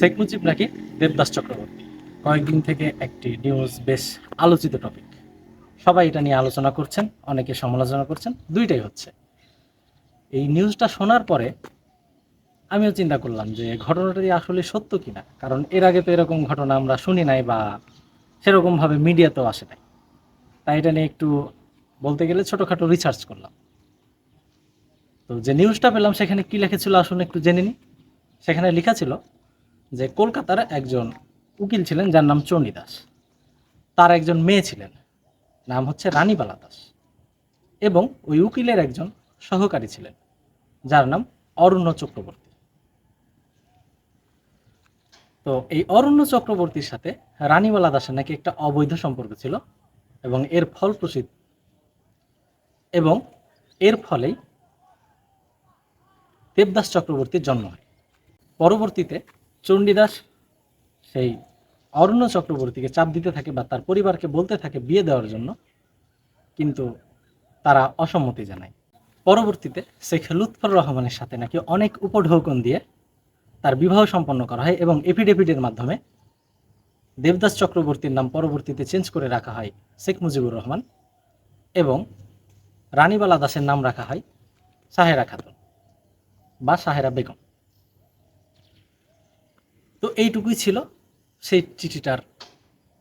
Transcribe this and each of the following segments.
শেখ মুজিব নাকি দেবদাস চক্রবর্তী? কয়েকদিন থেকে একটি নিউজ বেশ আলোচিত টপিক সবাই এটা নিয়ে আলোচনা করছেন, অনেকে সমালোচনা করছেন, দুইটাই হচ্ছে। এই নিউজটা শোনার পরে আমিও চিন্তা করলাম যে ঘটনাটি আসলে সত্য কিনা, কারণ এর আগে তো এরকম ঘটনা আমরা শুনি নাই বা সেরকমভাবে মিডিয়াতেও আসে নাই। তাই এটা নিয়ে একটু বলতে গেলে ছোটোখাটো রিসার্চ করলাম। তো যে নিউজটা পেলাম, সেখানে কি লিখেছিল আসলে একটু জেনে নিই। সেখানে লেখা ছিল যে কলকাতার একজন উকিল ছিলেন, যার নাম চণ্ডী দাস। তার একজন মেয়ে ছিলেন, নাম হচ্ছে রানীবালা দাস। এবং ওই উকিলের একজন সহকারী ছিলেন, যার নাম অরণ্য চক্রবর্তী। তো এই অরণ্য চক্রবর্তীর সাথে রানীবালা দাসের নাকি একটা অবৈধ সম্পর্ক ছিল, এবং এর ফল প্রসিদ্ধ এবং এর ফলেই দেবদাস চক্রবর্তীর জন্ম হয়। পরবর্তীতে চণ্ডীদাস সেই অরণ্য চক্রবর্তীকে চাপ দিতে থাকে বা তার পরিবারকে বলতে থাকে বিয়ে দেওয়ার জন্য, কিন্তু তারা অসম্মতি জানায়। পরবর্তীতে শেখ লুৎফর রহমানের সাথে নাকি অনেক উপঢৌকন দিয়ে তার বিবাহ সম্পন্ন করা হয় এবং এফিডেভিটের মাধ্যমে দেবদাস চক্রবর্তীর নাম পরবর্তীতে চেঞ্জ করে রাখা হয় শেখ মুজিবুর রহমান এবং রানীবালা দাসের নাম রাখা হয় সাহেরা খাতুন বা সাহেরা বেগম। তো এইটুকুই ছিল সেই চিঠিটার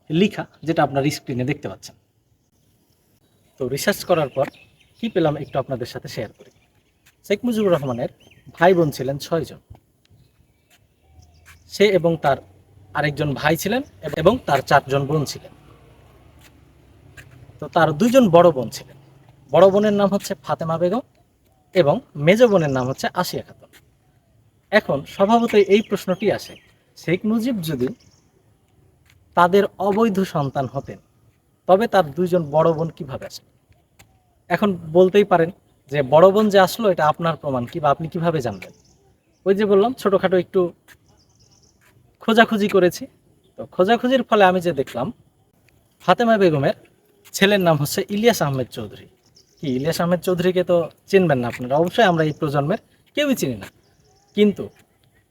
লেখা, যেটা আপনার স্ক্রিনে দেখতে পাচ্ছেন। তো রিসার্চ করার পর কি পেলাম একটু আপনাদের সাথে শেয়ার করি। শেখ মুজিবুর রহমানের ভাই বোন ছিলেন ছয়জন সে এবং তার আরেকজন ভাই ছিলেন এবং তার চারজন বোন ছিলেন। তো তার দুইজন বড় বোন ছিলেন। বড় বোনের নাম হচ্ছে ফাতেমা বেগম এবং মেজ বোনের নাম হচ্ছে আসিয়া খাতুন। এখন স্বভাবতই এই প্রশ্নটি আসে শেখ মুজিব যদি তাদের অবৈধ সন্তান হতেন, তবে তার দুইজন বড় বোন কীভাবে আসে এখন বলতেই পারেন যে বড় বোন যে আসলো, এটা আপনার প্রমাণ কি বা আপনি কীভাবে জানবেন ওই যে বললাম, ছোটোখাটো একটু খোঁজাখুঁজি করেছি। তো খোঁজাখুঁজির ফলে আমি যে দেখলাম, ফাতেমা বেগমের ছেলের নাম হচ্ছে ইলিয়াস আহমেদ চৌধুরী। কি, ইলিয়াস আহমেদ চৌধুরীকে তো চিনবেন না আপনারা? অবশ্যই আমরা এই প্রজন্মের কেউই চিনি না। কিন্তু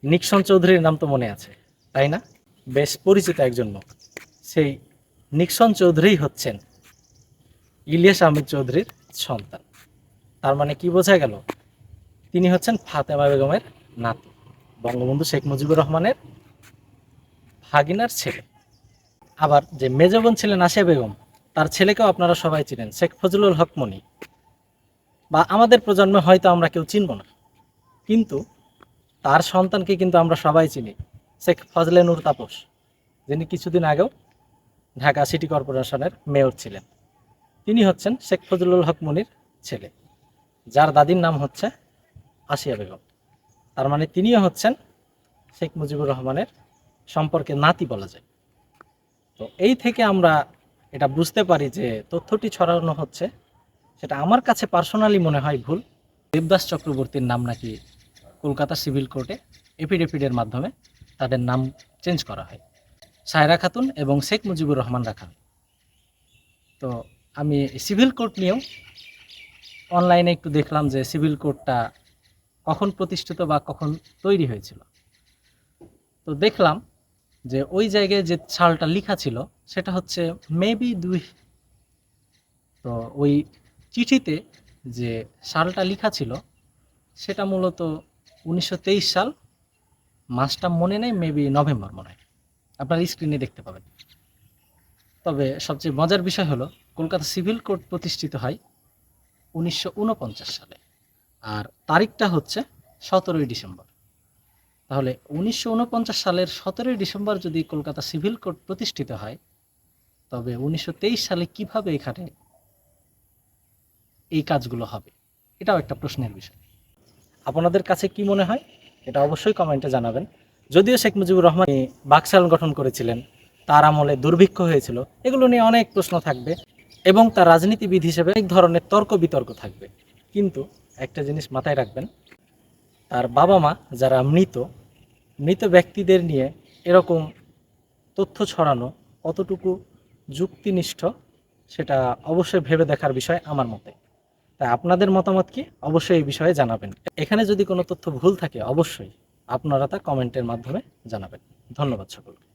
নিক্সন চৌধুরীর নাম তো মনে আছে, তাই না? বেশ পরিচিত একজন লোক। সেই নিক্সন চৌধুরী হচ্ছেন ইলিয়াস আহমেদ চৌধুরীর সন্তান। তার মানে কি বোঝা গেল? তিনি হচ্ছেন ফাতেমা বেগমের নাতি, বঙ্গবন্ধু শেখ মুজিবুর রহমানের ভাগিনার ছেলে। আবার যে মেজবোন ছিলেন আশিয়া বেগম, তার ছেলেকেও আপনারা সবাই চিনেন, শেখ ফজলুল হক মনি। বা আমাদের প্রজন্মে হয়তো আমরা কেউ চিনব না। কিন্তু তার সন্তানকে কিন্তু আমরা সবাই চিনি। শেখ ফজলে নূর তাপস, যিনি কিছুদিন আগেও ঢাকা সিটি কর্পোরেশনের মেয়র ছিলেন। তিনি হচ্ছেন শেখ ফজলুল হক মনির ছেলে, যার দাদির নাম হচ্ছে আসিয়া বেগম। তার মানে তিনিও হচ্ছেন শেখ মুজিবুর রহমানের সম্পর্কে নাতি বলা যায়। তো এই থেকে আমরা এটা বুঝতে পারি যে তথ্যটি ছড়ানো হচ্ছে, সেটা আমার কাছে পার্সোনালি মনে হয় ভুল। দেবদাস চক্রবর্তীর নাম নাকি কলকাতা সিভিল কোর্টে এফিডেভিটের মাধ্যমে তাদের নাম চেঞ্জ করা হয়। সায়রা খাতুন এবং শেখ মুজিবুর রহমান রাখা তো আমি সিভিল কোর্ট নিয়েও অনলাইনে একটু দেখলাম যে সিভিল কোর্টটা কখন প্রতিষ্ঠিত বা কখন তৈরি হয়েছিল। তো দেখলাম যে ওই জায়গায় যে সালটা লেখা ছিল সেটা হচ্ছে মেবি দুই তো ওই চিঠিতে যে সালটা লেখা ছিল সেটা মূলত উনিশশো তেইশ সাল, মাসটা মনে নেই মেবি নভেম্বর মনে হয়। আপনার স্ক্রিনে দেখতে পাবেন। তবে সবচেয়ে মজার বিষয় হলো, কলকাতা সিভিল কোর্ট প্রতিষ্ঠিত হয় উনিশশো ঊনপঞ্চাশ সালে। আর তারিখটা হচ্ছে সতেরোই ডিসেম্বর। তাহলে উনিশশো ঊনপঞ্চাশ সালের সতেরোই ডিসেম্বর যদি কলকাতা সিভিল কোর্ট প্রতিষ্ঠিত হয়, তবে উনিশশো তেইশ সালে কীভাবে এখানে এই কাজগুলো হবে? এটাও একটা প্রশ্নের বিষয়। আপনাদের কাছে কি মনে হয়? এটা অবশ্যই কমেন্টে জানাবেন। যদিও শেখ মুজিবুর রহমান বাকশাল গঠন করেছিলেন, তার আমলে দুর্ভিক্ষ হয়েছিল, এগুলো নিয়ে অনেক প্রশ্ন থাকবে এবং তার রাজনীতিবিদ হিসেবে অনেক ধরনের তর্ক বিতর্ক থাকবে। কিন্তু একটা জিনিস মাথায় রাখবেন, তার বাবা মা যারা মৃত মৃত ব্যক্তিদের নিয়ে এরকম তথ্য ছড়ানো কতটুকু যুক্তিনিষ্ঠ, সেটা অবশ্যই ভেবে দেখার বিষয় আমার মতে। তাই আপনাদের মতামত কি? অবশ্যই এই বিষয়ে জানাবেন। এখানে যদি কোনো তথ্য ভুল থাকে, অবশ্যই আপনারা তা কমেন্টের মাধ্যমে জানাবেন। ধন্যবাদ সকলকে।